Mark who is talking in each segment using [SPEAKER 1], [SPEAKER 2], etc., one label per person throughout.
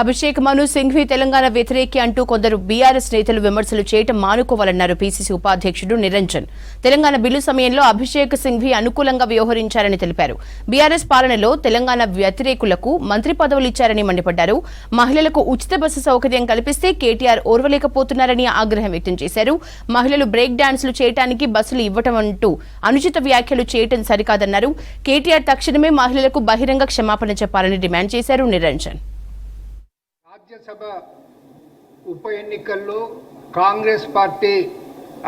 [SPEAKER 1] అభిషేక్ మను సింఘ్వి తెలంగాణ వ్యతిరేకి అంటూ కొందరు బీఆర్ఎస్ నేతలు విమర్శలు చేయటం మానుకోవాలన్నారు పీసీసీ ఉపాధ్యక్షుడు నిరంజన్. తెలంగాణ బిల్లు సమయంలో అభిషేక్ సింఘ్వి అనుకూలంగా వ్యవహరించారని తెలిపారు. బీఆర్ఎస్ పాలనలో తెలంగాణ వ్యతిరేకులకు మంత్రి పదవులు ఇచ్చారని మండిపడ్డారు. మహిళలకు ఉచిత బస్సు సౌకర్యం కల్పిస్తే కేటీఆర్ ఓర్వలేకపోతున్నారని ఆగ్రహం వ్యక్తం చేశారు. మహిళలు బ్రేక్ డాన్సులు చేయటానికి బస్సులు ఇవ్వటం అంటూ అనుచిత వ్యాఖ్యలు చేయటం సరికాదన్నారు. కేటీఆర్ తక్షణమే మహిళలకు బహిరంగ క్షమాపణ చెప్పాలని డిమాండ్ చేశారు నిరంజన్.
[SPEAKER 2] రాజ్యసభ ఉప ఎన్నికల్లో కాంగ్రెస్ పార్టీ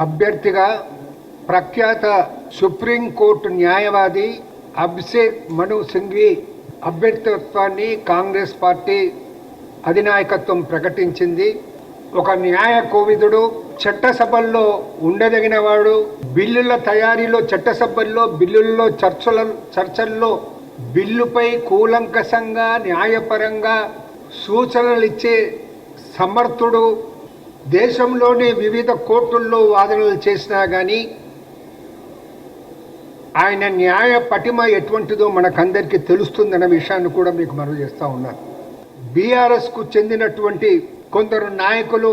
[SPEAKER 2] అభ్యర్థిగా ప్రఖ్యాత సుప్రీంకోర్టు న్యాయవాది అభిషేక్ మను సింఘ్వి అభ్యర్థిత్వాన్ని కాంగ్రెస్ పార్టీ అధినాయకత్వం ప్రకటించింది. ఒక న్యాయ కోవిదుడు చట్టసభల్లో ఉండదగిన వాడు బిల్లుల తయారీలో చట్టసభల్లో బిల్లుల్లో చర్చల చర్చల్లో బిల్లుపై కూలంకషంగా న్యాయపరంగా సూచనలు ఇచ్చే సమర్థుడు దేశంలోని వివిధ కోర్టుల్లో వాదనలు చేసినా కానీ ఆయన న్యాయ పటిమ ఎటువంటిదో మనకందరికీ తెలుస్తుందన్న విషయాన్ని కూడా మీకు మనవి చేస్తూ ఉన్నాను బీఆర్ఎస్కు చెందినటువంటి కొందరు నాయకులు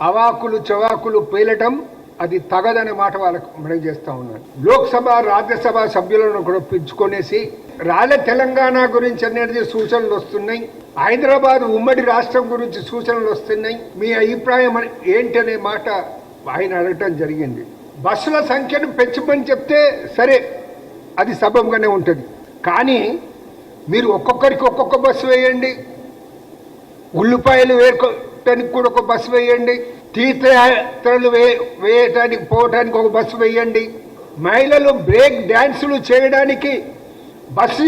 [SPEAKER 2] అవాకులు చవాకులు పేలటం అది తగదనే మాట వాళ్ళకు మనం చేస్తూ ఉన్నాను లోక్సభ రాజ్యసభ సభ్యులను కూడా పిలుచుకొనేసి రాలే తెలంగాణ గురించి అనేది సూచనలు వస్తున్నాయి. హైదరాబాద్ ఉమ్మడి రాష్ట్రం గురించి సూచనలు వస్తున్నాయి. మీ అభిప్రాయం అని- ఏంటనే మాట ఆయన అడగటం జరిగింది. బస్సుల సంఖ్యను పెంచమని చెప్తే సరే అది సభంగానే ఉంటుంది. కానీ మీరు ఒక్కొక్కరికి ఒక్కొక్క బస్సు వేయండి. ఉల్లిపాయలు వేయటానికి కూడా ఒక బస్సు వేయండి. తీర్థయాత్రలు వే వేయటానికి పోవటానికి ఒక బస్సు వేయండి. మహిళలు బ్రేక్ డ్యాన్సులు చేయడానికి బస్సు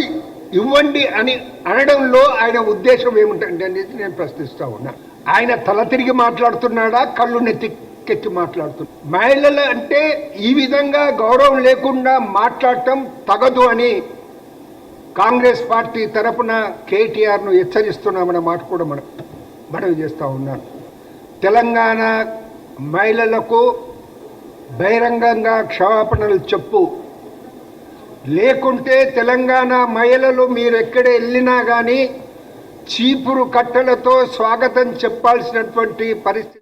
[SPEAKER 2] ఇవ్వండి అని అనడంలో ఆయన ఉద్దేశం ఏమిటంటే అనేది నేను ప్రశ్నిస్తా ఉన్నా. ఆయన తల తిరిగి మాట్లాడుతున్నాడా కళ్ళు నెత్తికెత్తి మాట్లాడుతున్నా మహిళలు అంటే ఈ విధంగా గౌరవం లేకుండా మాట్లాడటం తగదు అని కాంగ్రెస్ పార్టీ తరపున కేటీఆర్ను హెచ్చరిస్తున్నామనే మాట కూడా మనం మనవి చేస్తూ ఉన్నాను తెలంగాణ మహిళలకు బహిరంగంగా క్షమాపణలు చెప్పు. లేకుంటే తెలంగాణ మహిళలు మీరు ఎక్కడ వెళ్ళినా కానీ చీపురు కట్టెలతో స్వాగతం చెప్పాల్సినటువంటి పరిస్థితి